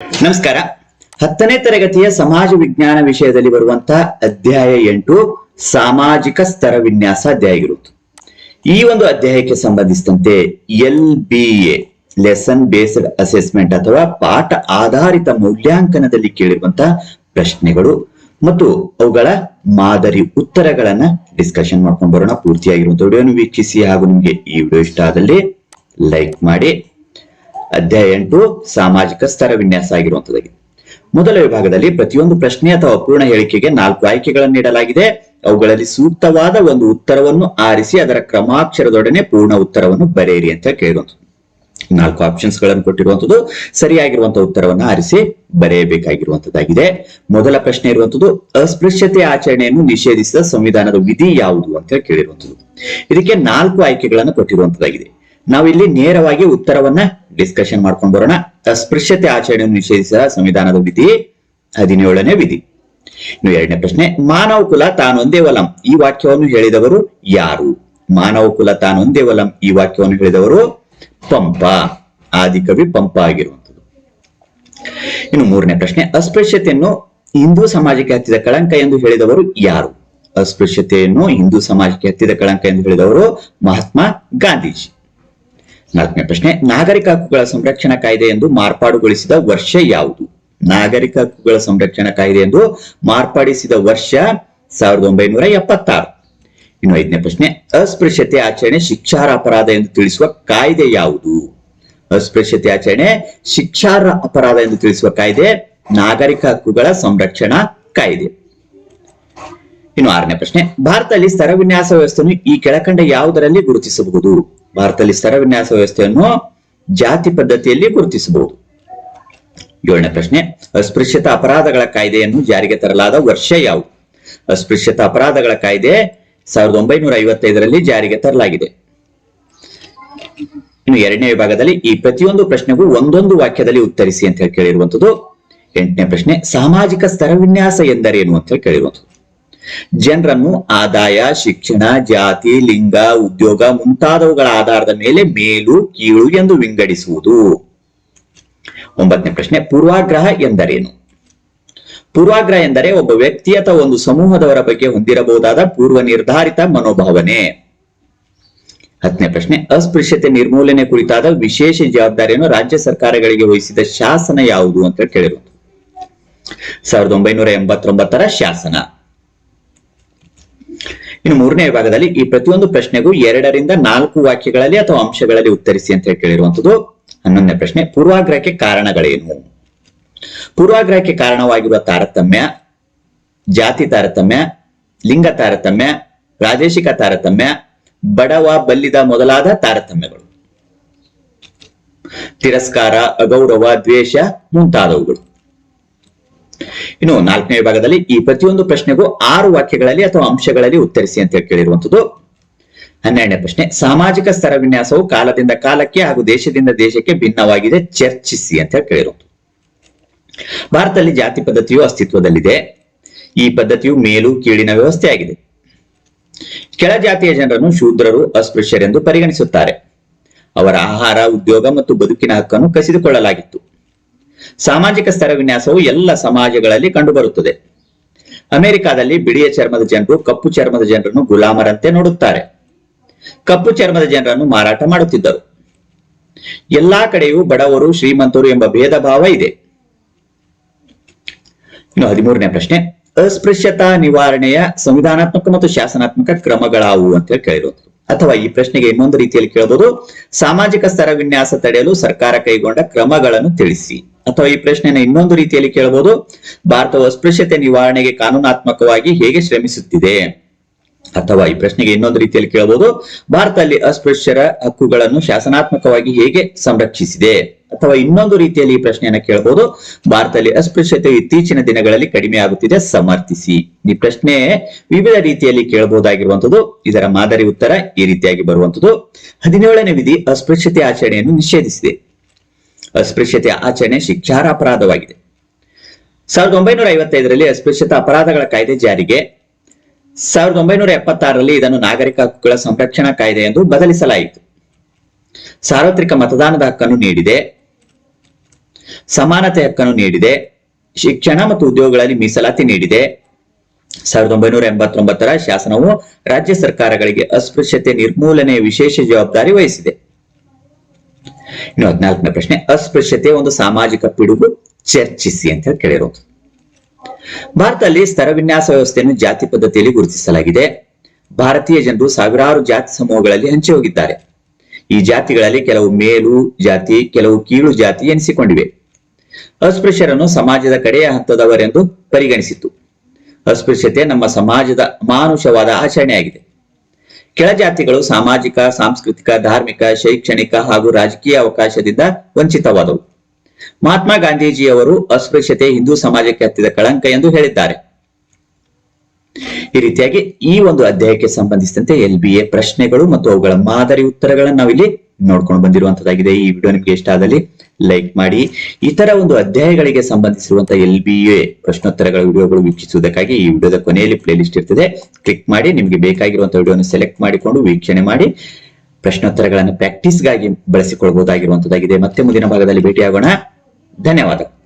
ನಮಸ್ಕಾರ. ಹತ್ತನೇ ತರಗತಿಯ ಸಮಾಜ ವಿಜ್ಞಾನ ವಿಷಯದಲ್ಲಿ ಬರುವಂತಹ ಅಧ್ಯಾಯ ಎಂಟು, ಸಾಮಾಜಿಕ ಸ್ತರ ವಿನ್ಯಾಸ ಅಧ್ಯಾಯ ಇರುವುದು. ಈ ಒಂದು ಅಧ್ಯಾಯಕ್ಕೆ ಸಂಬಂಧಿಸಿದಂತೆ L B A lesson based assessment ಅಥವಾ ಪಾಠ ಆಧಾರಿತ ಮೌಲ್ಯಾಂಕನದಲ್ಲಿ ಕೇಳಿರುವಂತಹ ಪ್ರಶ್ನೆಗಳು ಮತ್ತು ಅವುಗಳ ಮಾದರಿ ಉತ್ತರಗಳನ್ನ ಡಿಸ್ಕಷನ್ ಮಾಡ್ಕೊಂಡು ಬರೋಣ. ಪೂರ್ತಿಯಾಗಿರುವಂತಹ ವಿಡಿಯೋನು ವೀಕ್ಷಿಸಿ ಹಾಗೂ ನಿಮಗೆ ಈ ವಿಡಿಯೋ ಇಷ್ಟ ಆದಲ್ಲಿ ಲೈಕ್ ಮಾಡಿ. ಅಧ್ಯಾಯ ಎಂಟು, ಸಾಮಾಜಿಕ ಸ್ತರ ವಿನ್ಯಾಸ ಆಗಿರುವಂತದ್ದಾಗಿದೆ ಮೊದಲ ವಿಭಾಗದಲ್ಲಿ ಪ್ರತಿಯೊಂದು ಪ್ರಶ್ನೆ ಅಥವಾ ಪೂರ್ಣ ಹೇಳಿಕೆಗೆ ನಾಲ್ಕು ಆಯ್ಕೆಗಳನ್ನು ನೀಡಲಾಗಿದೆ. ಅವುಗಳಲ್ಲಿ ಸೂಕ್ತವಾದ ಒಂದು ಉತ್ತರವನ್ನು ಆರಿಸಿ ಅದರ ಕ್ರಮಾಕ್ಷರದೊಡನೆ ಪೂರ್ಣ ಉತ್ತರವನ್ನು ಬರೆಯಿರಿ ಅಂತ ಕೇಳಿರುವಂಥದ್ದು. ನಾಲ್ಕು ಆಪ್ಷನ್ಸ್ಗಳನ್ನು ಕೊಟ್ಟಿರುವಂತದ್ದು ಸರಿಯಾಗಿರುವಂತಹ ಉತ್ತರವನ್ನು ಆರಿಸಿ ಬರೆಯಬೇಕಾಗಿರುವಂತದ್ದಾಗಿದೆ ಮೊದಲ ಪ್ರಶ್ನೆ ಇರುವಂತದ್ದು ಅಸ್ಪೃಶ್ಯತೆ ಆಚರಣೆಯನ್ನು ನಿಷೇಧಿಸಿದ ಸಂವಿಧಾನದ ವಿಧಿ ಯಾವುದು ಅಂತ ಕೇಳಿರುವಂತದ್ದು ಇದಕ್ಕೆ ನಾಲ್ಕು ಆಯ್ಕೆಗಳನ್ನು ಕೊಟ್ಟಿರುವಂತದ್ದಾಗಿದೆ ನಾವು ಇಲ್ಲಿ ನೇರವಾಗಿ ಉತ್ತರವನ್ನ ಡಿಸ್ಕಷನ್ ಮಾಡ್ಕೊಂಡು ಬರೋಣ. ಅಸ್ಪೃಶ್ಯತೆ ಆಚರಣೆಯನ್ನು ನಿಷೇಧಿಸಿದ ಸಂವಿಧಾನದ ವಿಧಿ ಹದಿನೇಳನೇ ವಿಧಿ. ಇನ್ನು ಎರಡನೇ ಪ್ರಶ್ನೆ, ಮಾನವ ಕುಲ ತಾನೊಂದೇ ವಲಂ. ಈ ವಾಕ್ಯವನ್ನು ಹೇಳಿದವರು ಯಾರು? ಮಾನವ ಕುಲ ತಾನೊಂದೇ ವಲಂ. ಈ ವಾಕ್ಯವನ್ನು ಹೇಳಿದವರು ಪಂಪ. ಆದಿಕವಿ ಪಂಪ ಆಗಿರುವಂಥದ್ದು. ಇನ್ನು ಮೂರನೇ ಪ್ರಶ್ನೆ, ಅಸ್ಪೃಶ್ಯತೆಯನ್ನು ಹಿಂದೂ ಸಮಾಜಕ್ಕೆ ಹತ್ತಿದ ಕಳಂಕ ಎಂದು ಹೇಳಿದವರು ಯಾರು? ಅಸ್ಪೃಶ್ಯತೆಯನ್ನು ಹಿಂದೂ ಸಮಾಜಕ್ಕೆ ಹತ್ತಿದ ಕಳಂಕ ಎಂದು ಹೇಳಿದವರು ಮಹಾತ್ಮ ಗಾಂಧೀಜಿ. ನಾಲ್ಕನೇ ಪ್ರಶ್ನೆ, ನಾಗರಿಕ ಹಕ್ಕುಗಳ ಸಂರಕ್ಷಣಾ ಕಾಯ್ದೆ ಎಂದು ಮಾರ್ಪಾಡುಗೊಳಿಸಿದ ವರ್ಷ ಯಾವುದು? ನಾಗರಿಕ ಹಕ್ಕುಗಳ ಸಂರಕ್ಷಣಾ ಕಾಯ್ದೆ ಎಂದು ಮಾರ್ಪಡಿಸಿದ ವರ್ಷ ಸಾವಿರದ ಒಂಬೈನೂರ ಎಪ್ಪತ್ತಾರು. ಇನ್ನು ಐದನೇ ಪ್ರಶ್ನೆ, ಅಸ್ಪೃಶ್ಯತೆ ಆಚರಣೆ ಶಿಕ್ಷಾರ ಅಪರಾಧ ಎಂದು ತಿಳಿಸುವ ಕಾಯ್ದೆ ಯಾವುದು? ಅಸ್ಪೃಶ್ಯತೆ ಆಚರಣೆ ಶಿಕ್ಷಾರ ಅಪರಾಧ ಎಂದು ತಿಳಿಸುವ ಕಾಯ್ದೆ ನಾಗರಿಕ ಹಕ್ಕುಗಳ ಸಂರಕ್ಷಣಾ ಕಾಯ್ದೆ. ಇನ್ನು ಆರನೇ ಪ್ರಶ್ನೆ, ಭಾರತದಲ್ಲಿ ಸ್ತರವಿನ್ಯಾಸ ವ್ಯವಸ್ಥೆಯನ್ನು ಈ ಕೆಳಕಂಡ ಯಾವುದರಲ್ಲಿ ಗುರುತಿಸಬಹುದು? ಭಾರತದಲ್ಲಿ ಸ್ತರ ವಿನ್ಯಾಸ ವ್ಯವಸ್ಥೆಯನ್ನು ಜಾತಿ ಪದ್ಧತಿಯಲ್ಲಿ ಗುರುತಿಸಬಹುದು. ಏಳನೇ ಪ್ರಶ್ನೆ, ಅಸ್ಪೃಶ್ಯತ ಅಪರಾಧಗಳ ಕಾಯ್ದೆಯನ್ನು ಜಾರಿಗೆ ತರಲಾದ ವರ್ಷ ಯಾವುದು? ಅಸ್ಪೃಶ್ಯತ ಅಪರಾಧಗಳ ಕಾಯ್ದೆ ಸಾವಿರದ ಒಂಬೈನೂರ ಐವತ್ತೈದರಲ್ಲಿ ಜಾರಿಗೆ ತರಲಾಗಿದೆ. ಇನ್ನು ಎರಡನೇ ವಿಭಾಗದಲ್ಲಿ ಈ ಪ್ರತಿಯೊಂದು ಪ್ರಶ್ನೆಗೂ ಒಂದೊಂದು ವಾಕ್ಯದಲ್ಲಿ ಉತ್ತರಿಸಿ ಅಂತ ಹೇಳಿ ಕೇಳಿರುವಂತದ್ದು ಎಂಟನೇ ಪ್ರಶ್ನೆ, ಸಾಮಾಜಿಕ ಸ್ತರ ವಿನ್ಯಾಸ ಎಂದರೇನು ಅಂತ ಹೇಳಿ ಕೇಳಿರುವಂತದ್ದು ಜನರನ್ನು ಆದಾಯ, ಶಿಕ್ಷಣ, ಜಾತಿ, ಲಿಂಗ, ಉದ್ಯೋಗ ಮುಂತಾದವುಗಳ ಆಧಾರದ ಮೇಲೆ ಮೇಲು, ಕೀಳು ಎಂದು ವಿಂಗಡಿಸುವುದು. ಒಂಬತ್ತನೇ ಪ್ರಶ್ನೆ, ಪೂರ್ವಾಗ್ರಹ ಎಂದರೇನು? ಪೂರ್ವಾಗ್ರಹ ಎಂದರೆ ಒಬ್ಬ ವ್ಯಕ್ತಿ ಅಥವಾ ಒಂದು ಸಮೂಹದವರ ಬಗ್ಗೆ ಹೊಂದಿರಬಹುದಾದ ಪೂರ್ವ ನಿರ್ಧಾರಿತ ಮನೋಭಾವನೆ. ಹತ್ತನೇ ಪ್ರಶ್ನೆ, ಅಸ್ಪೃಶ್ಯತೆ ನಿರ್ಮೂಲನೆ ಕುರಿತಾದ ವಿಶೇಷ ಜವಾಬ್ದಾರಿಯನ್ನು ರಾಜ್ಯ ಸರ್ಕಾರಗಳಿಗೆ ವಹಿಸಿದ ಶಾಸನ ಯಾವುದು ಅಂತ ಕೇಳಿರುವುದು ಸಾವಿರದ ಒಂಬೈನೂರ ಎಂಬತ್ತೊಂಬತ್ತರ ಶಾಸನ. ಇನ್ನು ಮೂರನೇ ವಿಭಾಗದಲ್ಲಿ ಈ ಪ್ರತಿಯೊಂದು ಪ್ರಶ್ನೆಗೂ ಎರಡರಿಂದ ನಾಲ್ಕು ವಾಕ್ಯಗಳಲ್ಲಿ ಅಥವಾ ಅಂಶಗಳಲ್ಲಿ ಉತ್ತರಿಸಿ ಅಂತ ಹೇಳಿ ಕೇಳಿರುವಂತದ್ದು ಹನ್ನೊಂದನೇ ಪ್ರಶ್ನೆ, ಪೂರ್ವಾಗ್ರಹಕ್ಕೆ ಕಾರಣಗಳೇನು? ಪೂರ್ವಾಗ್ರಹಕ್ಕೆ ಕಾರಣವಾಗಿರುವ ತಾರತಮ್ಯ, ಜಾತಿ ತಾರತಮ್ಯ, ಲಿಂಗ ತಾರತಮ್ಯ, ಪ್ರಾದೇಶಿಕ ತಾರತಮ್ಯ, ಬಡವ ಬಲ್ಲಿದ ಮೊದಲಾದ ತಾರತಮ್ಯಗಳು. ತಿರಸ್ಕಾರ, ಅಗೌರವ, ದ್ವೇಷ ಮುಂತಾದವುಗಳು. ಇನ್ನು ನಾಲ್ಕನೇ ವಿಭಾಗದಲ್ಲಿ ಈ ಪ್ರತಿಯೊಂದು ಪ್ರಶ್ನೆಗೂ ಆರು ವಾಕ್ಯಗಳಲ್ಲಿ ಅಥವಾ ಅಂಶಗಳಲ್ಲಿ ಉತ್ತರಿಸಿ ಅಂತ ಹೇಳಿ ಕೇಳಿರುವಂತದ್ದು ಹನ್ನೆರಡನೇ ಪ್ರಶ್ನೆ, ಸಾಮಾಜಿಕ ಸ್ತರ ವಿನ್ಯಾಸವು ಕಾಲದಿಂದ ಕಾಲಕ್ಕೆ ಹಾಗೂ ದೇಶದಿಂದ ದೇಶಕ್ಕೆ ಭಿನ್ನವಾಗಿದೆ, ಚರ್ಚಿಸಿ ಅಂತ ಹೇಳಿ ಕೇಳಿರುವಂತದ್ದು ಭಾರತದಲ್ಲಿ ಜಾತಿ ಪದ್ಧತಿಯು ಅಸ್ತಿತ್ವದಲ್ಲಿದೆ. ಈ ಪದ್ಧತಿಯು ಮೇಲು ಕೀಳಿನ ವ್ಯವಸ್ಥೆಯಾಗಿದೆ. ಕೆಳ ಜಾತಿಯ ಜನರನ್ನು ಶೂದ್ರರು, ಅಸ್ಪೃಶ್ಯರೆಂದು ಪರಿಗಣಿಸುತ್ತಾರೆ. ಅವರ ಆಹಾರ, ಉದ್ಯೋಗ ಮತ್ತು ಬದುಕಿನ ಹಕ್ಕನ್ನು ಕಸಿದುಕೊಳ್ಳಲಾಗಿತ್ತು. ಸಾಮಾಜಿಕ ಸ್ತರ ವಿನ್ಯಾಸವು ಎಲ್ಲ ಸಮಾಜಗಳಲ್ಲಿ ಕಂಡುಬರುತ್ತದೆ. ಅಮೆರಿಕಾದಲ್ಲಿ ಬಿಳಿಯ ಚರ್ಮದ ಜನರು, ಕಪ್ಪು ಚರ್ಮದ ಜನರನ್ನು ಗುಲಾಮರಂತೆ ನೋಡುತ್ತಾರೆ. ಕಪ್ಪು ಚರ್ಮದ ಜನರನ್ನು ಮಾರಾಟ ಮಾಡುತ್ತಿದ್ದರು. ಎಲ್ಲಾ ಕಡೆಯೂ ಬಡವರು, ಶ್ರೀಮಂತರು ಎಂಬ ಭೇದ ಭಾವ ಇದೆ. ಇನ್ನು ಹದಿಮೂರನೇ ಪ್ರಶ್ನೆ. ಅಸ್ಪೃಶ್ಯತಾ ನಿವಾರಣೆಯ ಸಂವಿಧಾನಾತ್ಮಕ ಮತ್ತು ಶಾಸನಾತ್ಮಕ ಕ್ರಮಗಳಾವು ಅಂತ ಕೇಳಿರೋದು. ಅಥವಾ ಈ ಪ್ರಶ್ನೆಗೆ ಇನ್ನೊಂದು ರೀತಿಯಲ್ಲಿ ಕೇಳಬಹುದು ಸಾಮಾಜಿಕ ಸ್ತರ ವಿನ್ಯಾಸ ತಡೆಯಲು ಸರ್ಕಾರ ಕೈಗೊಂಡ ಕ್ರಮಗಳನ್ನು ತಿಳಿಸಿ. ಅಥವಾ ಈ ಪ್ರಶ್ನೆಯನ್ನು ಇನ್ನೊಂದು ರೀತಿಯಲ್ಲಿ ಕೇಳಬಹುದು. ಭಾರತವು ಅಸ್ಪೃಶ್ಯತೆ ನಿವಾರಣೆಗೆ ಕಾನೂನಾತ್ಮಕವಾಗಿ ಹೇಗೆ ಶ್ರಮಿಸುತ್ತಿದೆ? ಅಥವಾ ಈ ಪ್ರಶ್ನೆಗೆ ಇನ್ನೊಂದು ರೀತಿಯಲ್ಲಿ ಕೇಳಬಹುದು. ಭಾರತದಲ್ಲಿ ಅಸ್ಪೃಶ್ಯರ ಹಕ್ಕುಗಳನ್ನು ಶಾಸನಾತ್ಮಕವಾಗಿ ಹೇಗೆ ಸಂರಕ್ಷಿಸಿದೆ? ಅಥವಾ ಇನ್ನೊಂದು ರೀತಿಯಲ್ಲಿ ಈ ಪ್ರಶ್ನೆಯನ್ನು ಕೇಳಬಹುದು. ಭಾರತದಲ್ಲಿ ಅಸ್ಪೃಶ್ಯತೆ ಇತ್ತೀಚಿನ ದಿನಗಳಲ್ಲಿ ಕಡಿಮೆ ಆಗುತ್ತಿದೆ. ಸಮರ್ಥಿಸಿ. ಈ ಪ್ರಶ್ನೆ ವಿವಿಧ ರೀತಿಯಲ್ಲಿ ಕೇಳಬಹುದಾಗಿರುವಂತದ್ದು ಇದರ ಮಾದರಿ ಉತ್ತರ ಈ ರೀತಿಯಾಗಿ ಬರುವಂತದ್ದು ಹದಿನೇಳನೇ ವಿಧಿ ಅಸ್ಪೃಶ್ಯತೆ ಆಚರಣೆಯನ್ನು ನಿಷೇಧಿಸಿದೆ. ಅಸ್ಪೃಶ್ಯತೆ ಆಚರಣೆ ಶಿಕ್ಷಾರ್ಹ ಅಪರಾಧವಾಗಿದೆ ಸಾವಿರದ ಒಂಬೈನೂರ ಐವತ್ತೈದರಲ್ಲಿ ಅಸ್ಪೃಶ್ಯತಾ ಅಪರಾಧಗಳ ಕಾಯ್ದೆ ಜಾರಿಗೆ. ಸಾವಿರದ ಒಂಬೈನೂರ ಎಪ್ಪತ್ತಾರರಲ್ಲಿ ಇದನ್ನು ನಾಗರಿಕ ಹಕ್ಕುಗಳ ಸಂರಕ್ಷಣಾ ಕಾಯ್ದೆ ಎಂದು ಬದಲಿಸಲಾಯಿತು. ಸಾರ್ವತ್ರಿಕ ಮತದಾನದ ಹಕ್ಕನ್ನು ನೀಡಿದೆ. ಸಮಾನತೆ ಹಕ್ಕನ್ನು ನೀಡಿದೆ. ಶಿಕ್ಷಣ ಮತ್ತು ಉದ್ಯೋಗಗಳಲ್ಲಿ ಮೀಸಲಾತಿ ನೀಡಿದೆ. ಸಾವಿರದ ಒಂಬೈನೂರ ಎಂಬತ್ತೊಂಬತ್ತರ ಶಾಸನವು ರಾಜ್ಯ ಸರ್ಕಾರಗಳಿಗೆ ಅಸ್ಪೃಶ್ಯತೆ ನಿರ್ಮೂಲನೆಯ ವಿಶೇಷ ಜವಾಬ್ದಾರಿ ವಹಿಸಿದೆ ಇನ್ನು ಹದಿನಾಲ್ಕನೇ ಪ್ರಶ್ನೆ, ಅಸ್ಪೃಶ್ಯತೆ ಒಂದು ಸಾಮಾಜಿಕ ಪಿಡುಗು, ಚರ್ಚಿಸಿ ಅಂತ ಹೇಳಿ ಕೇಳಿರೋದು. ಭಾರತದಲ್ಲಿ ಸ್ತರ ವಿನ್ಯಾಸ ವ್ಯವಸ್ಥೆಯನ್ನು ಜಾತಿ ಪದ್ಧತಿಯಲ್ಲಿ ಗುರುತಿಸಲಾಗಿದೆ. ಭಾರತೀಯ ಜನರು ಸಾವಿರಾರು ಜಾತಿ ಸಮೂಹಗಳಲ್ಲಿ ಹಂಚಿ ಹೋಗಿದ್ದಾರೆ. ಈ ಜಾತಿಗಳಲ್ಲಿ ಕೆಲವು ಮೇಲು ಜಾತಿ, ಕೆಲವು ಕೀಳು ಜಾತಿ ಎನಿಸಿಕೊಂಡಿವೆ. ಅಸ್ಪೃಶ್ಯರನ್ನು ಸಮಾಜದ ಕಡೆಯ ಹಂತದವರೆಂದು ಪರಿಗಣಿಸಿತು ಅಸ್ಪೃಶ್ಯತೆ ನಮ್ಮ ಸಮಾಜದ ಮಾನುಷವಾದ ಆಚರಣೆಯಾಗಿದೆ. ಕೆಳಜಾತಿಗಳು ಸಾಮಾಜಿಕ, ಸಾಂಸ್ಕೃತಿಕ, ಧಾರ್ಮಿಕ, ಶೈಕ್ಷಣಿಕ ಹಾಗೂ ರಾಜಕೀಯ ಅವಕಾಶದಿಂದ ವಂಚಿತವಾದವು. ಮಹಾತ್ಮ ಗಾಂಧೀಜಿಯವರು ಅಸ್ಪೃಶ್ಯತೆ, ಹಿಂದೂ ಸಮಾಜಕ್ಕೆ ಹತ್ತಿದ ಕಳಂಕ ಎಂದು ಹೇಳಿದ್ದಾರೆ. ಈ ರೀತಿಯಾಗಿ ಈ ಒಂದು ಅಧ್ಯಾಯಕ್ಕೆ ಸಂಬಂಧಿಸಿದಂತೆ ಎಲ್ ಬಿ ಎ ಪ್ರಶ್ನೆಗಳು ಮತ್ತು ಅವುಗಳ ಮಾದರಿ ಉತ್ತರಗಳನ್ನು ನಾವಿಲ್ಲಿ ನೋಡ್ಕೊಂಡು ಬಂದಿರುವಂತದ್ದಾಗಿದೆ ಈ ವಿಡಿಯೋ ನಿಮಗೆ ಇಷ್ಟ ಆದಲ್ಲಿ ಲೈಕ್ ಮಾಡಿ. ಇತರ ಒಂದು ಅಧ್ಯಾಯಗಳಿಗೆ ಸಂಬಂಧಿಸಿರುವಂತಹ ಎಲ್ ಬಿ ಎ ಪ್ರಶ್ನೋತ್ತರಗಳ ವಿಡಿಯೋಗಳು ವೀಕ್ಷಿಸುವುದಕ್ಕಾಗಿ ಈ ವಿಡಿಯೋದ ಕೊನೆಯಲ್ಲಿ ಪ್ಲೇ ಲಿಸ್ಟ್ ಇರ್ತದೆ. ಕ್ಲಿಕ್ ಮಾಡಿ, ನಿಮಗೆ ಬೇಕಾಗಿರುವಂತಹ ವಿಡಿಯೋನ ಸೆಲೆಕ್ಟ್ ಮಾಡಿಕೊಂಡು ವೀಕ್ಷಣೆ ಮಾಡಿ. ಪ್ರಶ್ನೋತ್ತರಗಳನ್ನು ಪ್ರಾಕ್ಟೀಸ್ಗಾಗಿ ಬಳಸಿಕೊಳ್ಬಹುದಾಗಿರುವಂತದ್ದಾಗಿದೆ ಮತ್ತೆ ಮುಂದಿನ ಭಾಗದಲ್ಲಿ ಭೇಟಿಯಾಗೋಣ. ಧನ್ಯವಾದ